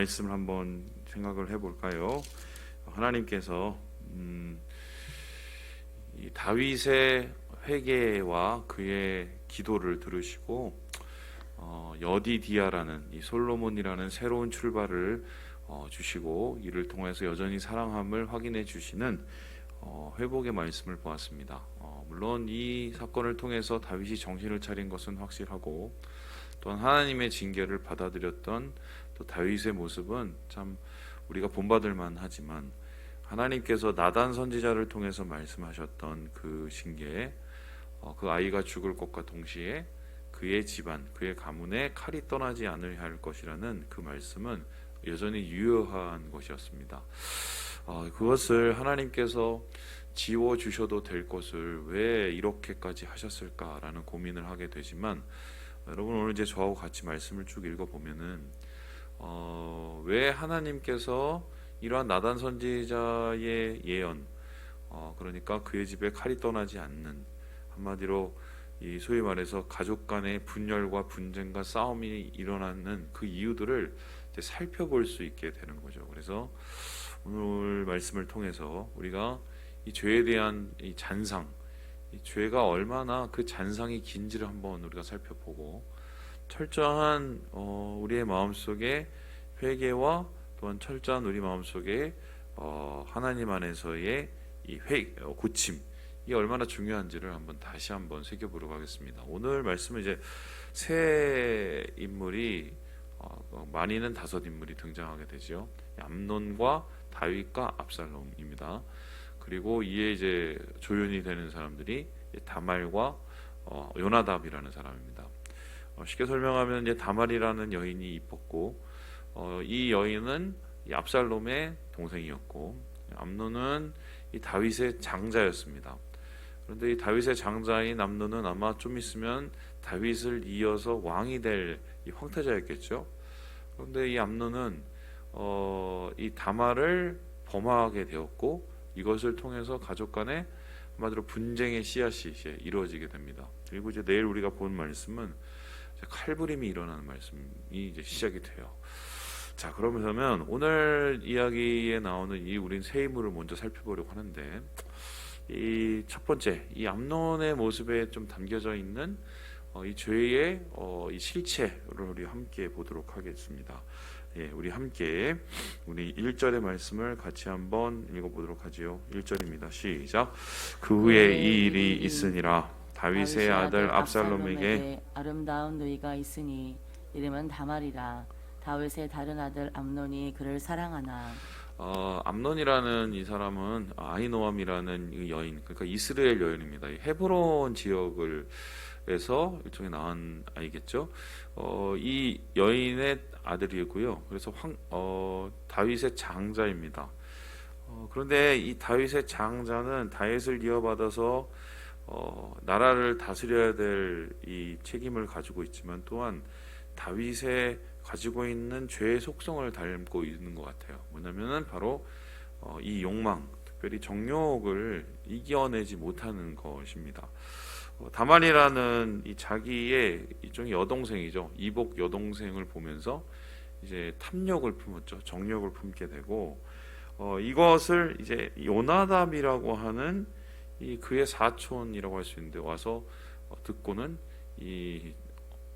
말씀을 한번 생각을 해볼까요? 하나님께서 음, 이 다윗의 회개와 그의 기도를 들으시고 어, 여디디아라는 이 솔로몬이라는 새로운 출발을 어, 주시고 이를 통해서 여전히 사랑함을 확인해 주시는 어, 회복의 말씀을 보았습니다. 어, 물론 이 사건을 통해서 다윗이 정신을 차린 것은 확실하고 또한 하나님의 징계를 받아들였던 또 다윗의 모습은 참 우리가 본받을 만 하지만 하나님께서 나단 선지자를 통해서 말씀하셨던 그 징계, 어, 그 아이가 죽을 것과 동시에 그의 집안, 그의 가문에 칼이 떠나지 않으려 할 것이라는 그 말씀은 여전히 유효한 것이었습니다. 어, 그것을 하나님께서 지워 주셔도 될 것을 왜 이렇게까지 하셨을까라는 고민을 하게 되지만 여러분 오늘 이제 저하고 같이 말씀을 쭉 읽어 보면은 어, 왜 하나님께서 이러한 나단 선지자의 예언, 어, 그러니까 그의 집에 칼이 떠나지 않는 한마디로 이 소위 말해서 가족 간의 분열과 분쟁과 싸움이 일어나는 그 이유들을 살펴볼 수 있게 되는 거죠. 그래서 오늘 말씀을 통해서 우리가 이 죄에 대한 이 잔상, 이 죄가 얼마나 그 잔상이 긴지를 한번 우리가 살펴보고 철저한 어, 우리의 마음 속에 회개와 또한 철저한 우리 마음 속에 어, 하나님 안에서의 이 회, 어, 고침 이 얼마나 중요한지를 한번 다시 한번 새겨보려고 하겠습니다. 오늘 말씀은 이제 새 인물이 어, 많이는 다섯 인물이 등장하게 되죠. 암논과 다윗과 압살롬입니다. 그리고 이에 이제 조연이 되는 사람들이 다말과 어, 요나답이라는 사람입니다. 어, 쉽게 설명하면 이제 다말이라는 여인이 이뻤고 어, 이 여인은 이 압살롬의 동생이었고 암논은 이 다윗의 장자였습니다. 그런데 이 다윗의 장자인 암논은 아마 좀 있으면 다윗을 이어서 왕이 될이 황태자였겠죠. 그런데 이 암논은 어, 이 다말을 범하게 되었고 이것을 통해서 가족 간에 한마디로 분쟁의 씨앗이 이루어지게 됩니다. 그리고 이제 내일 우리가 본 말씀은 칼부림이 일어나는 말씀이 이제 시작이 돼요. 자 그러면 오늘 이야기에 나오는 이 우린 새 인물을 먼저 살펴보려고 하는데 이 첫 번째 이 암론의 모습에 좀 담겨져 있는 어, 이 죄의 어, 이 실체를 우리 함께 보도록 하겠습니다. 예, 우리 함께 우리 1절의 말씀을 같이 한번 읽어보도록 하지요. 1절입니다. 시작. 그 후에 이 일이 있으니라 다윗의 아들 압살롬에게 아름다운 누이가 있으니 이름은 다말이라 다윗의 다른 아들 암논이 그를 사랑하나 어, 암논이라는 이 사람은 아이노암이라는 이 여인, 그러니까 이스라엘 여인입니다. 이 헤브론 지역을 에서 일종의 낳은 아이겠죠. 어, 이 여인의 아들이고요. 그래서 황, 어, 다윗의 장자입니다. 어, 그런데 이 다윗의 장자는 다윗을 이어받아서 어, 나라를 다스려야 될 이 책임을 가지고 있지만 또한 다윗의 가지고 있는 죄의 속성을 닮고 있는 것 같아요. 뭐냐면은 바로 어, 이 욕망, 특별히 정욕을 이겨내지 못하는 것입니다. 어, 다말이라는 이 자기의 일종의 여동생이죠. 이복 여동생을 보면서 이제 탐욕을 품었죠. 정욕을 품게 되고 어, 이것을 이제 요나답이라고 하는 이 그의 사촌이라고 할 수 있는데 와서 어, 듣고는 이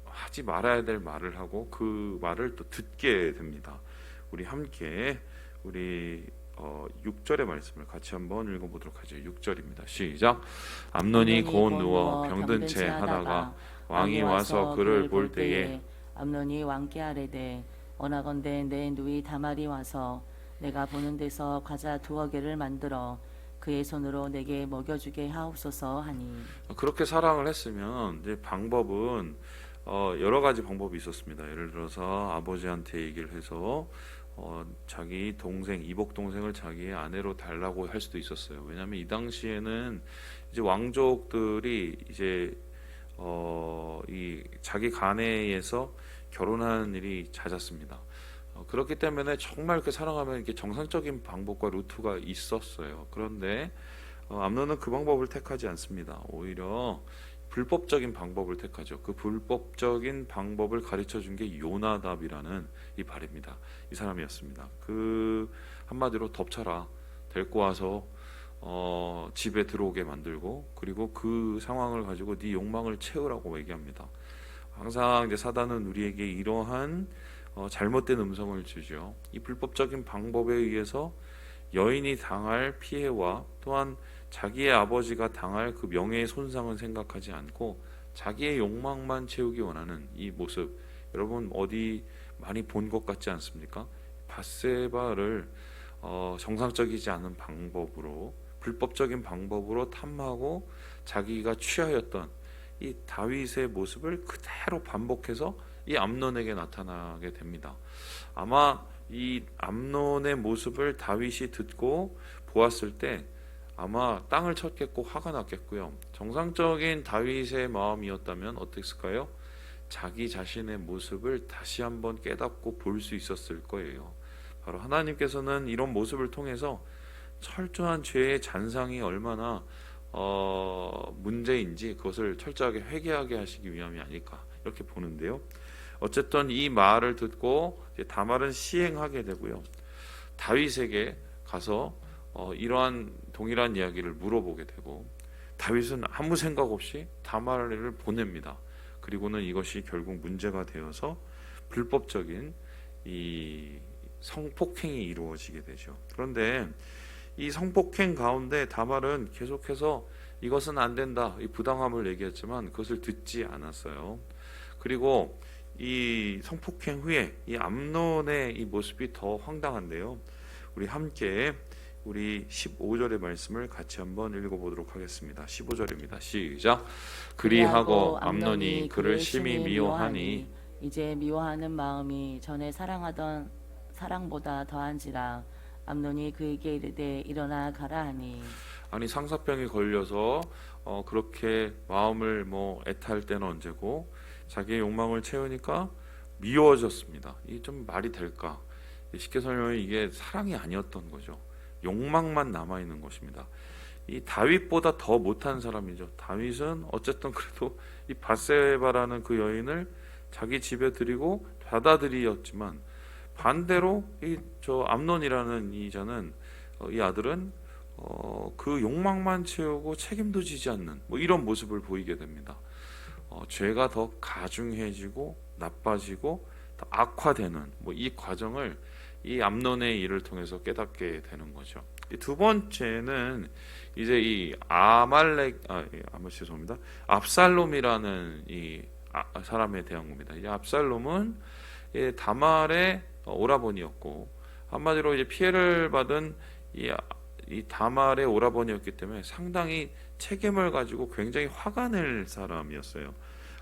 하지 말아야 될 말을 하고 그 말을 또 듣게 됩니다. 우리 함께 우리 어, 6절의 말씀을 같이 한번 읽어보도록 하죠. 6절입니다. 시작. 암논이 고운 누워 병든 채 하다가 왕이 와서 그를 볼 때에 암논이 왕께 아뢰되 원하건대 내 누이 다말이 와서 내가 보는 데서 과자 두어 개를 만들어 그의 손으로 내게 먹여주게 하옵소서 하니 그렇게 사랑을 했으면 이제 방법은 어, 여러 가지 방법이 있었습니다. 예를 들어서 아버지한테 얘기를 해서 어, 자기 동생 이복 동생을 자기의 아내로 달라고 할 수도 있었어요. 왜냐하면 이 당시에는 이제 왕족들이 이제 어, 이 자기 간에에서 결혼하는 일이 잦았습니다. 어, 그렇기 때문에 정말 그 사랑하면 이렇게 정상적인 방법과 루트가 있었어요. 그런데 어, 암론은 그 방법을 택하지 않습니다. 오히려 불법적인 방법을 택하죠. 그 불법적인 방법을 가르쳐 준 게 요나답이라는 이 발입니다. 이 사람이었습니다. 그 한마디로 덮쳐라 데리고 와서 어, 집에 들어오게 만들고 그리고 그 상황을 가지고 네 욕망을 채우라고 얘기합니다. 항상 이제 사단은 우리에게 이러한 어, 잘못된 음성을 주죠. 이 불법적인 방법에 의해서 여인이 당할 피해와 또한 자기의 아버지가 당할 그 명예의 손상은 생각하지 않고 자기의 욕망만 채우기 원하는 이 모습 여러분 어디 많이 본 것 같지 않습니까? 바세바를 어, 정상적이지 않은 방법으로 불법적인 방법으로 탐하고 자기가 취하였던 이 다윗의 모습을 그대로 반복해서 이 암논에게 나타나게 됩니다. 아마 이 암논의 모습을 다윗이 듣고 보았을 때 아마 땅을 쳤겠고 화가 났겠고요. 정상적인 다윗의 마음이었다면 어땠을까요? 자기 자신의 모습을 다시 한번 깨닫고 볼 수 있었을 거예요. 바로 하나님께서는 이런 모습을 통해서 철저한 죄의 잔상이 얼마나 어, 문제인지 그것을 철저하게 회개하게 하시기 위함이 아닐까 이렇게 보는데요. 어쨌든 이 말을 듣고 다말은 시행하게 되고요. 다윗에게 가서 어, 이러한 동일한 이야기를 물어보게 되고 다윗은 아무 생각 없이 다말을 보냅니다. 그리고는 이것이 결국 문제가 되어서 불법적인 이 성폭행이 이루어지게 되죠. 그런데 이 성폭행 가운데 다말은 계속해서 이것은 안 된다. 이 부당함을 얘기했지만 그것을 듣지 않았어요. 그리고 이 성폭행 후에 이 암론의 이 모습이 더 황당한데요. 우리 함께 우리 15절의 말씀을 같이 한번 읽어보도록 하겠습니다. 15절입니다. 시작. 그리하고 암론이 그를 심히 미워하니 이제 미워하는 마음이 전에 사랑하던 사랑보다 더한지라 암논이 그에게 이르되 일어나 가라 하니 아니 상사병이 걸려서 어, 그렇게 마음을 뭐 애탈 때는 언제고 자기의 욕망을 채우니까 미워졌습니다. 이 좀 말이 될까? 쉽게 설명하면 이게 사랑이 아니었던 거죠. 욕망만 남아 있는 것입니다. 이 다윗보다 더 못한 사람이죠. 다윗은 어쨌든 그래도 이 바세바라는 그 여인을 자기 집에 들이고 받아들이었지만 반대로 이 저 암론이라는 이 자는 어, 이 아들은 어, 그 욕망만 채우고 책임도 지지 않는 뭐 이런 모습을 보이게 됩니다. 어, 죄가 더 가중해지고 나빠지고 더 악화되는 뭐 이 과정을 이 암론의 일을 통해서 깨닫게 되는 거죠. 이두 번째는 이제 이 아말렉 아, 예, 아마 죄송합니다. 압살롬이라는 이 아, 사람에 대한 겁니다. 이 압살롬은 이 다말의 오라버니였고 한마디로 이제 피해를 받은 이, 이 다말의 오라버니였기 때문에 상당히 책임을 가지고 굉장히 화가 낼 사람이었어요.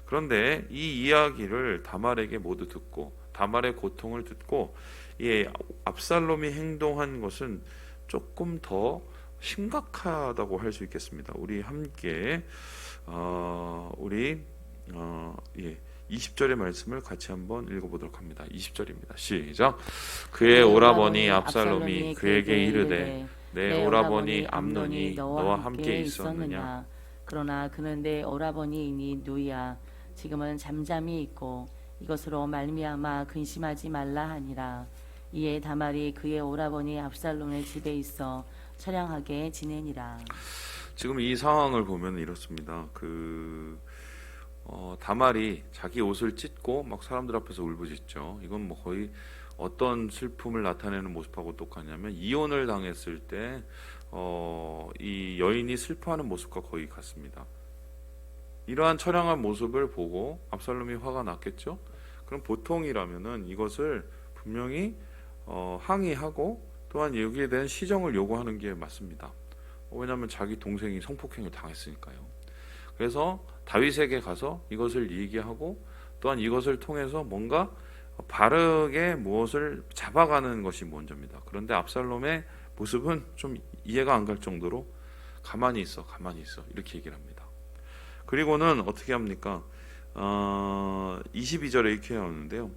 그런데 이 이야기를 다말에게 모두 듣고 다말의 고통을 듣고 이 압살롬이 행동한 것은 조금 더 심각하다고 할 수 있겠습니다. 우리 함께 어, 우리 어, 예, 20절의 말씀을 같이 한번 읽어보도록 합니다. 20절입니다. 시작. 그의 오라버니 압살롬이 그에게 이르되 내 오라버니 암논이 너와 함께 있었느냐? 그러나 그는 내 오라버니이니 누이야 지금은 잠잠히 있고 이것으로 말미암아 근심하지 말라 하니라 이에 다말이 그의 오라버니 압살롬의 집에 있어 처량하게 지내니라 지금 이 상황을 보면 이렇습니다. 그 어, 다말이 자기 옷을 찢고 막 사람들 앞에서 울부짖죠. 이건 뭐 거의 어떤 슬픔을 나타내는 모습하고 똑같냐면 이혼을 당했을 때 어, 이 여인이 슬퍼하는 모습과 거의 같습니다. 이러한 처량한 모습을 보고 압살롬이 화가 났겠죠. 그럼 보통이라면은 이것을 분명히 어, 항의하고 또한 여기에 대한 시정을 요구하는 게 맞습니다. 왜냐하면 자기 동생이 성폭행을 당했으니까요. 그래서 다윗에게 가서 이것을 얘기하고 또한 이것을 통해서 뭔가 바르게 무엇을 잡아가는 것이 먼저입니다. 그런데 압살롬의 모습은 좀 이해가 안 갈 정도로 가만히 있어, 가만히 있어 이렇게 얘기를 합니다. 그리고는 어떻게 합니까? 어, 22절에 이렇게 나오는데요.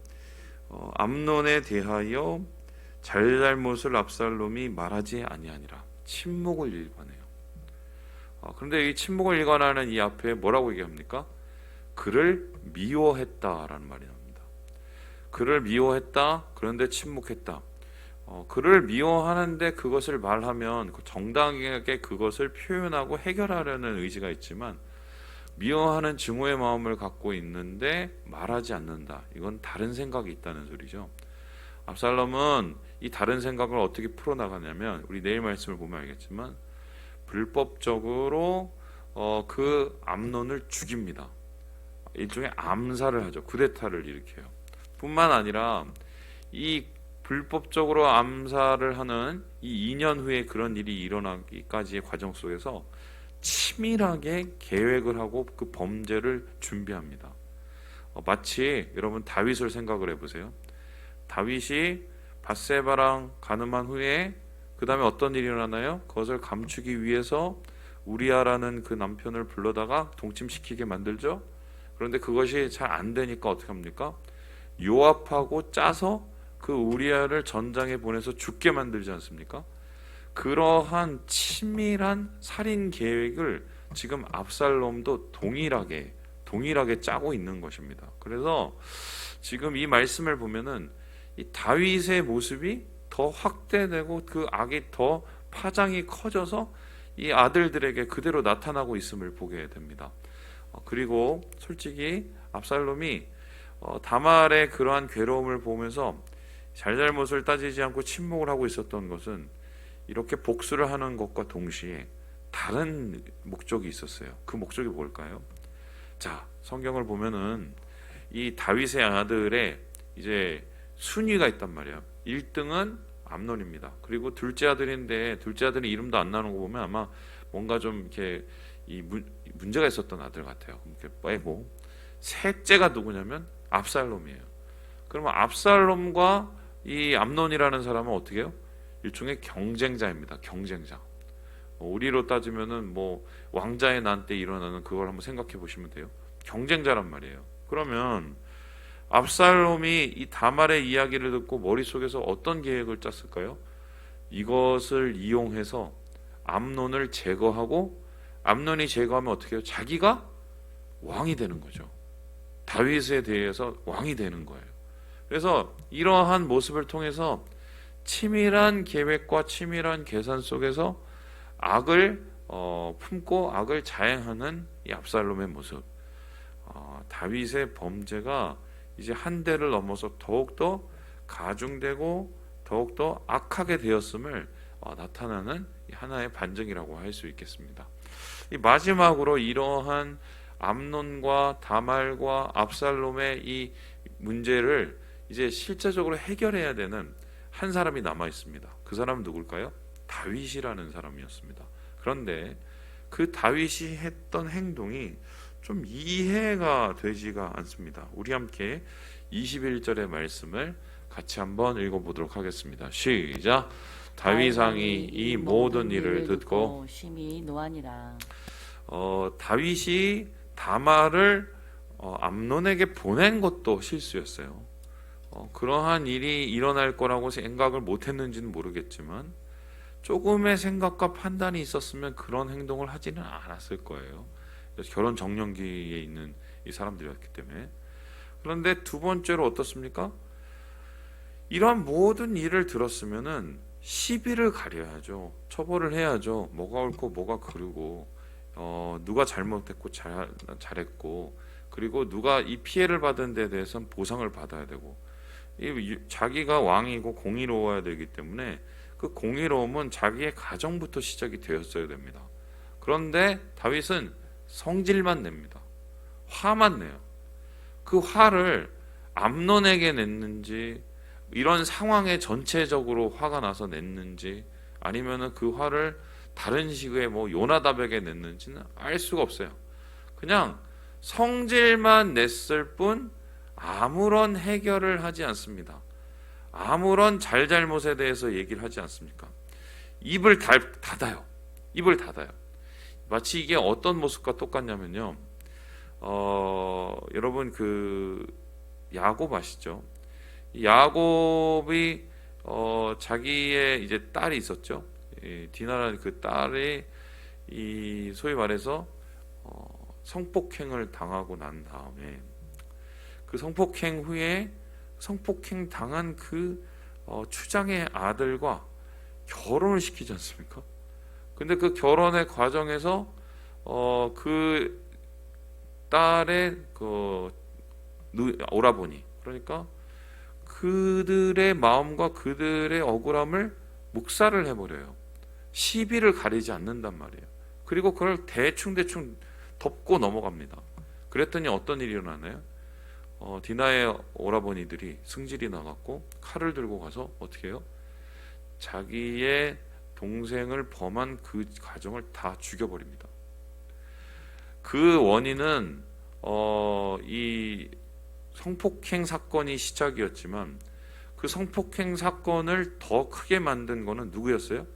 어, 암론에 대하여 잘잘못을 압살롬이 말하지 아니하니라 침묵을 일관해요. 어, 그런데 이 침묵을 일관하는 이 앞에 뭐라고 얘기합니까? 그를 미워했다라는 말이 나옵니다. 그를 미워했다. 그런데 침묵했다. 어, 그를 미워하는데 그것을 말하면 그 정당하게 그것을 표현하고 해결하려는 의지가 있지만 미워하는 증오의 마음을 갖고 있는데 말하지 않는다. 이건 다른 생각이 있다는 소리죠. 압살롬은 이 다른 생각을 어떻게 풀어나가냐면 우리 내일 말씀을 보면 알겠지만 불법적으로 어, 그 암론을 죽입니다. 일종의 암살을 하죠. 쿠데타를 일으켜요. 뿐만 아니라 이 불법적으로 암살을 하는 이 2년 후에 그런 일이 일어나기까지의 과정 속에서 치밀하게 계획을 하고 그 범죄를 준비합니다. 어, 마치 여러분 다윗을 생각을 해보세요. 다윗이 바세바랑 가늠한 후에 그 다음에 어떤 일이 일어나나요? 그것을 감추기 위해서 우리아라는 그 남편을 불러다가 동침시키게 만들죠. 그런데 그것이 잘 안 되니까 어떻게 합니까? 요압하고 짜서 그 우리아를 전장에 보내서 죽게 만들지 않습니까? 그러한 치밀한 살인 계획을 지금 압살롬도 동일하게 동일하게 짜고 있는 것입니다. 그래서 지금 이 말씀을 보면은 이 다윗의 모습이 더 확대되고 그 악이 더 파장이 커져서 이 아들들에게 그대로 나타나고 있음을 보게 됩니다. 어, 그리고 솔직히 압살롬이 어, 다말의 그러한 괴로움을 보면서 잘잘못을 따지지 않고 침묵을 하고 있었던 것은 이렇게 복수를 하는 것과 동시에 다른 목적이 있었어요. 그 목적이 뭘까요? 자, 성경을 보면은 이 다윗의 아들의 이제 순위가 있단 말이에요. 1등은 암논입니다. 그리고 둘째 아들인데 둘째 아들의 이름도 안 나오는 거 보면 아마 뭔가 좀 이렇게 이 문, 문제가 있었던 아들 같아요. 이렇게 빼고 셋째가 누구냐면 압살롬이에요. 그러면 압살롬과 이 암논이라는 사람은 어떻게 해요? 일종의 경쟁자입니다. 경쟁자. 어, 우리로 따지면은 뭐 왕자의 난 때 일어나는 그걸 한번 생각해 보시면 돼요. 경쟁자란 말이에요. 그러면 압살롬이 이 다말의 이야기를 듣고 머릿속에서 어떤 계획을 짰을까요? 이것을 이용해서 암논을 제거하고 암논이 제거하면 어떻게 해요? 자기가 왕이 되는 거죠. 다윗에 대해서 왕이 되는 거예요. 그래서 이러한 모습을 통해서 치밀한 계획과 치밀한 계산 속에서 악을 어, 품고 악을 자행하는 이 압살롬의 모습. 어, 다윗의 범죄가 이제 한 대를 넘어서 더욱더 가중되고 더욱더 악하게 되었음을 어, 나타나는 하나의 반증이라고 할 수 있겠습니다. 이 마지막으로 이러한 암론과 다말과 압살롬의 이 문제를 이제 실제적으로 해결해야 되는 한 사람이 남아 있습니다. 그 사람은 누굴까요? 다윗이라는 사람이었습니다. 그런데 그 다윗이 했던 행동이 좀 이해가 되지가 않습니다. 우리 함께 21절의 말씀을 같이 한번 읽어보도록 하겠습니다. 시작. 다윗왕이 이 모든 일을 듣고 심히 노하니라. 어, 다윗이 다말을 어, 암론에게 보낸 것도 실수였어요. 어, 그러한 일이 일어날 거라고 생각을 못 했는지는 모르겠지만 조금의 생각과 판단이 있었으면 그런 행동을 하지는 않았을 거예요. 결혼 정년기에 있는 이 사람들이었기 때문에 그런데 두 번째로 어떻습니까? 이러한 모든 일을 들었으면은 시비를 가려야죠. 처벌을 해야죠. 뭐가 옳고 뭐가 그르고 어, 누가 잘못했고 잘, 잘했고 그리고 누가 이 피해를 받은 데 대해서는 보상을 받아야 되고 이, 자기가 왕이고 공의로워야 되기 때문에 그 공의로움은 자기의 가정부터 시작이 되었어야 됩니다. 그런데 다윗은 성질만 냅니다. 화만 내요. 그 화를 암론에게 냈는지 이런 상황에 전체적으로 화가 나서 냈는지 아니면은 그 화를 다른 식의 뭐 요나답에게 냈는지는 알 수가 없어요. 그냥 성질만 냈을 뿐 아무런 해결을 하지 않습니다. 아무런 잘잘못에 대해서 얘기를 하지 않습니까? 입을 달, 닫아요. 입을 닫아요. 마치 이게 어떤 모습과 똑같냐면요. 어, 여러분 그 야곱 아시죠? 야곱이 어, 자기의 이제 딸이 있었죠. 이 디나라는 그 딸이 이 소위 말해서 어, 성폭행을 당하고 난 다음에 그 성폭행 후에 성폭행 당한 그 어, 추장의 아들과 결혼을 시키지 않습니까? 근데 그 결혼의 과정에서 어, 그 딸의 그 누- 오라버니 그러니까 그들의 마음과 그들의 억울함을 묵살을 해버려요. 시비를 가리지 않는단 말이에요. 그리고 그걸 대충 대충 덮고 넘어갑니다. 그랬더니 어떤 일이 일어나나요? 어, 디나의 오라버니들이 승질이 나갖고 칼을 들고 가서 어떻게 해요? 자기의 동생을 범한 그 가정을 다 죽여버립니다. 그 원인은 어, 이 성폭행 사건이 시작이었지만 그 성폭행 사건을 더 크게 만든 거는 누구였어요?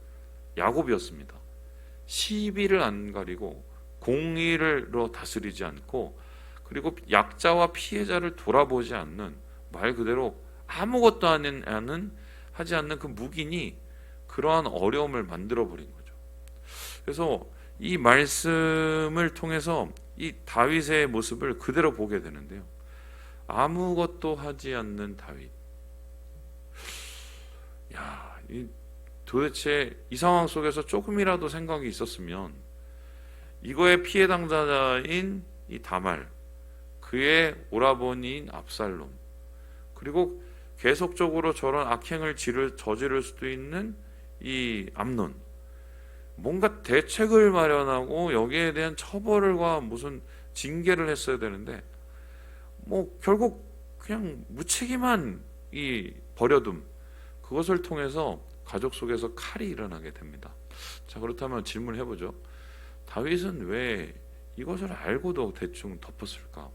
야곱이었습니다. 시비를 안 가리고 공의로 다스리지 않고 그리고 약자와 피해자를 돌아보지 않는 말 그대로 아무것도 아닌 않은 하지 않는 그 묵인이 그러한 어려움을 만들어 버린 거죠. 그래서 이 말씀을 통해서 이 다윗의 모습을 그대로 보게 되는데요. 아무것도 하지 않는 다윗. 야, 이 도대체 이 상황 속에서 조금이라도 생각이 있었으면 이거의 피해 당사자인 이 다말, 그의 오라버니인 압살롬, 그리고 계속적으로 저런 악행을 지를, 저지를 수도 있는 이 암론, 뭔가 대책을 마련하고 여기에 대한 처벌과 무슨 징계를 했어야 되는데 뭐 결국 그냥 무책임한 이 버려둠 그것을 통해서 가족 속에서 칼이 일어나게 됩니다. 자 그렇다면 질문해 보죠. 다윗은 왜 이것을 알고도 대충 덮었을까?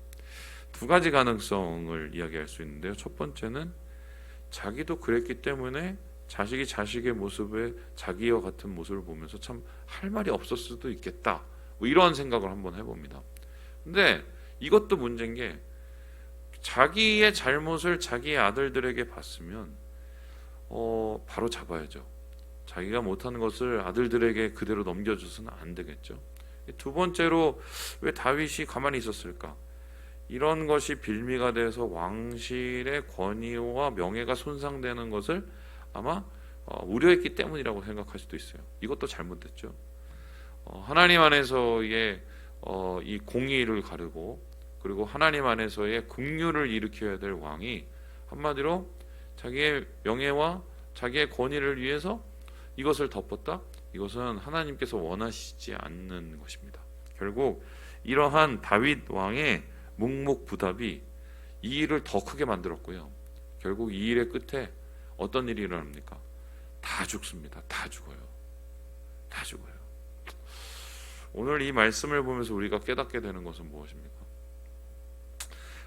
두 가지 가능성을 이야기할 수 있는데요. 첫 번째는 자기도 그랬기 때문에 자식이 자식의 모습에 자기와 같은 모습을 보면서 참 할 말이 없을 수도 있겠다. 뭐 이런 생각을 한번 해봅니다. 근데 이것도 문제인 게 자기의 잘못을 자기의 아들들에게 봤으면 어, 바로 잡아야죠. 자기가 못하는 것을 아들들에게 그대로 넘겨줘서는 안 되겠죠. 두 번째로 왜 다윗이 가만히 있었을까? 이런 것이 빌미가 돼서 왕실의 권위와 명예가 손상되는 것을 아마 어, 우려했기 때문이라고 생각할 수도 있어요. 이것도 잘못됐죠. 어, 하나님 안에서의 어, 이 공의를 가르고 그리고 하나님 안에서의 긍휼을 일으켜야 될 왕이 한마디로 자기의 명예와 자기의 권위를 위해서 이것을 덮었다. 이것은 하나님께서 원하시지 않는 것입니다. 결국 이러한 다윗 왕의 묵묵부답이 이 일을 더 크게 만들었고요. 결국 이 일의 끝에 어떤 일이 일어납니까? 다 죽습니다. 다 죽어요. 다 죽어요. 오늘 이 말씀을 보면서 우리가 깨닫게 되는 것은 무엇입니까?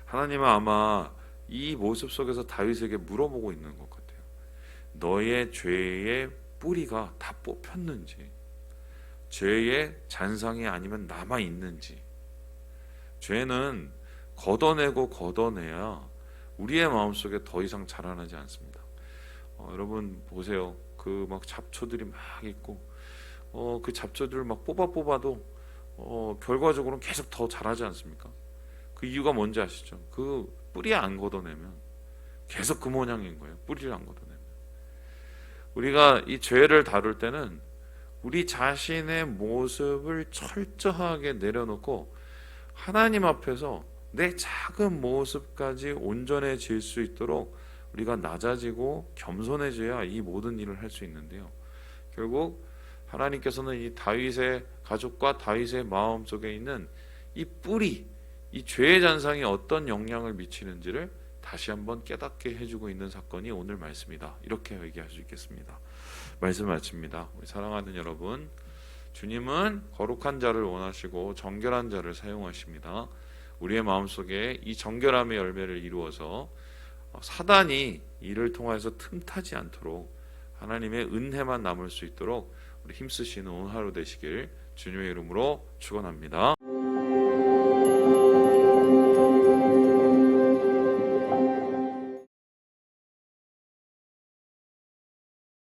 하나님은 아마 이 모습 속에서 다윗에게 물어보고 있는 것 같아요. 너의 죄의 뿌리가 다 뽑혔는지, 죄의 잔상이 아니면 남아 있는지, 죄는 걷어내고 걷어내야 우리의 마음속에 더 이상 자라나지 않습니다. 어, 여러분 보세요. 그 막 잡초들이 막 있고 어, 그 잡초들을 막 뽑아 뽑아도 어, 결과적으로는 계속 더 자라지 않습니까? 그 이유가 뭔지 아시죠? 그 뿌리 안 걷어내면 계속 그 모양인 거예요. 뿌리를 안 걷어내면. 우리가 이 죄를 다룰 때는 우리 자신의 모습을 철저하게 내려놓고 하나님 앞에서 내 작은 모습까지 온전해질 수 있도록 우리가 낮아지고 겸손해져야 이 모든 일을 할 수 있는데요. 결국 하나님께서는 이 다윗의 가족과 다윗의 마음 속에 있는 이 뿌리, 이 죄의 잔상이 어떤 영향을 미치는지를 다시 한번 깨닫게 해주고 있는 사건이 오늘 말씀이다. 이렇게 얘기할 수 있겠습니다. 말씀 마칩니다. 우리 사랑하는 여러분, 주님은 거룩한 자를 원하시고 정결한 자를 사용하십니다. 우리의 마음속에 이 정결함의 열매를 이루어서 사단이 이를 통해서 틈타지 않도록 하나님의 은혜만 남을 수 있도록 우리 힘쓰시는 오늘 하루 되시길 주님의 이름으로 축원합니다.